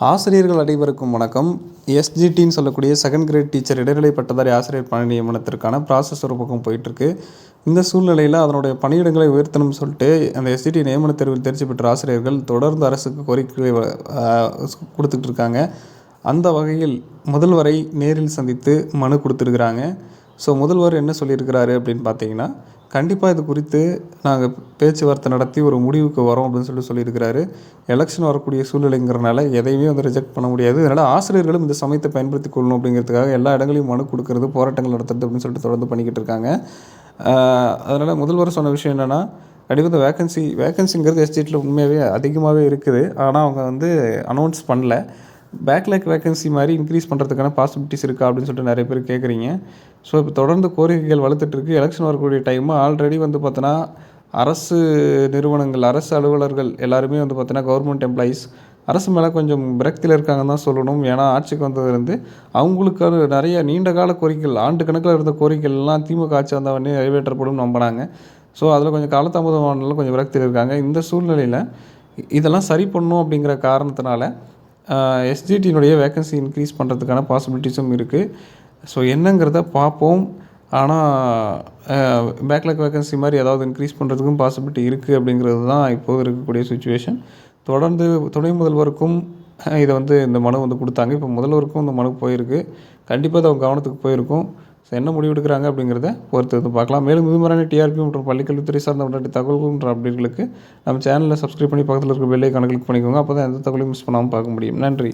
ஆசிரியர்கள் அனைவருக்கும் வணக்கம். எஸ்ஜிடின்னு சொல்லக்கூடிய செகண்ட் கிரேட் டீச்சர் இடைநிலை பட்டதாரி ஆசிரியர் பணி நியமனத்திற்கான ப்ராசஸ் ஒரு பக்கம் போயிட்டுருக்கு. இந்த சூழ்நிலையில் அதனுடைய பணியிடங்களை உயர்த்தணும்னு சொல்லிட்டு அந்த எஸ்ஜிடி நியமன தேர்வில் தேர்ச்சி பெற்ற ஆசிரியர்கள் தொடர்ந்து அரசுக்கு கோரிக்கை கொடுத்துட்டு இருக்காங்க. அந்த வகையில் முதல்வரை நேரில் சந்தித்து மனு கொடுத்துருக்குறாங்க. ஸோ முதல்வர் என்ன சொல்லியிருக்கிறாரு அப்படின்னு பார்த்தீங்கன்னா கண்டிப்பாக இது குறித்து நாங்கள் பேச்சுவார்த்தை நடத்தி ஒரு முடிவுக்கு வரோம் அப்படின்னு சொல்லி சொல்லியிருக்கிறாரு. எலெக்ஷன் வரக்கூடிய சூழ்நிலைங்கிறனால எதையுமே வந்து ரிஜெக்ட் பண்ண முடியாது. அதனால் ஆசிரியர்களும் இந்த சமயத்தை பயன்படுத்தி கொள்ளணும் அப்படிங்கிறதுக்காக எல்லா இடங்களையும் மனு கொடுக்கறது போராட்டங்கள் நடத்துறது அப்படின்னு சொல்லிட்டு தொடர்ந்து பண்ணிக்கிட்டு இருக்காங்க. அதனால் முதல்வர் சொன்ன விஷயம் என்னென்னா கண்டிப்பாக இந்த வேக்கன்சி வேக்கன்சிங்கிறது எஸ்டேட்டில் உண்மையாகவே அதிகமாகவே இருக்குது. ஆனால் அவங்க வந்து அனௌன்ஸ் பண்ணல. பேக்லேக் வேகன்சி மாதிரி இன்க்ரீஸ் பண்ணுறதுக்கான பாசிபிலிட்டிஸ் இருக்கா அப்படின்னு சொல்லிட்டு நிறைய பேர் கேட்குறீங்க ஸோ இப்போ தொடர்ந்து கோரிக்கைகள் வளர்த்துட்ருக்கு எலெக்ஷன் வரக்கூடிய டைமு ஆல்ரெடி வந்து பார்த்தோன்னா அரசு நிறுவனங்கள் அரசு அலுவலர்கள் எல்லாருமே வந்து பார்த்தோன்னா கவர்மெண்ட் எம்ப்ளாயீஸ் அரசு மேலே கொஞ்சம் விரக்தியில் இருக்காங்கன்னு தான் சொல்லணும். ஏன்னா ஆட்சிக்கு வந்ததுலேருந்து அவங்களுக்கான நிறைய நீண்ட கால கோரிக்கைகள் ஆண்டு கணக்கில் இருந்த கோரிக்கைகள்லாம் திமுக ஆட்சி வந்தவொடனே நிறைவேற்றப்படும் நம்பினாங்க ஸோ அதில் கொஞ்சம் காலதாமதமானாலும் கொஞ்சம் விரக்தியில் இருக்காங்க. இந்த சூழ்நிலையில் இதெல்லாம் சரி பண்ணும் அப்படிங்கிற காரணத்தினால எஸ்ஜிடியினுடைய வேக்கன்சி இன்க்ரீஸ் பண்ணுறதுக்கான பாசிபிலிட்டிஸும் இருக்குது ஸோ என்னங்கிறத பார்ப்போம். ஆனால் பேக்லாக் வேக்கன்சி மாதிரி ஏதாவது இன்க்ரீஸ் பண்ணுறதுக்கும் பாசிபிலிட்டி இருக்குது அப்படிங்கிறது தான் இப்போது இருக்கக்கூடிய சுச்சுவேஷன் தொடர்ந்து துணை முதல்வருக்கும் இதை வந்து இந்த மனு வந்து கொடுத்தாங்க. இப்போ முதல்வருக்கும் இந்த மனு போயிருக்கு. கண்டிப்பாக அது அவங்க கவனத்துக்கு போயிருக்கும். ஸோ என்ன முடிவு எடுக்கிறாங்க அப்படிங்கிறத பொறுத்து வந்து பார்க்கலாம். மேலும் இது மாதிரியான டிஆர்பி மற்றும் பள்ளிக்கல்வித்துறை சார்ந்த உடனடி தகவல்கள் அப்டேட்களுக்கு நம்ம சேனலில் சப்ஸ்கிரைப் பண்ணி பக்கத்தில் இருக்க பெல்லை கணக்கு கிளிக் பண்ணிக்கோங்க. அப்போ தான் எந்த தகவலையும் மிஸ் பண்ணாமல் பார்க்க முடியும். நன்றி.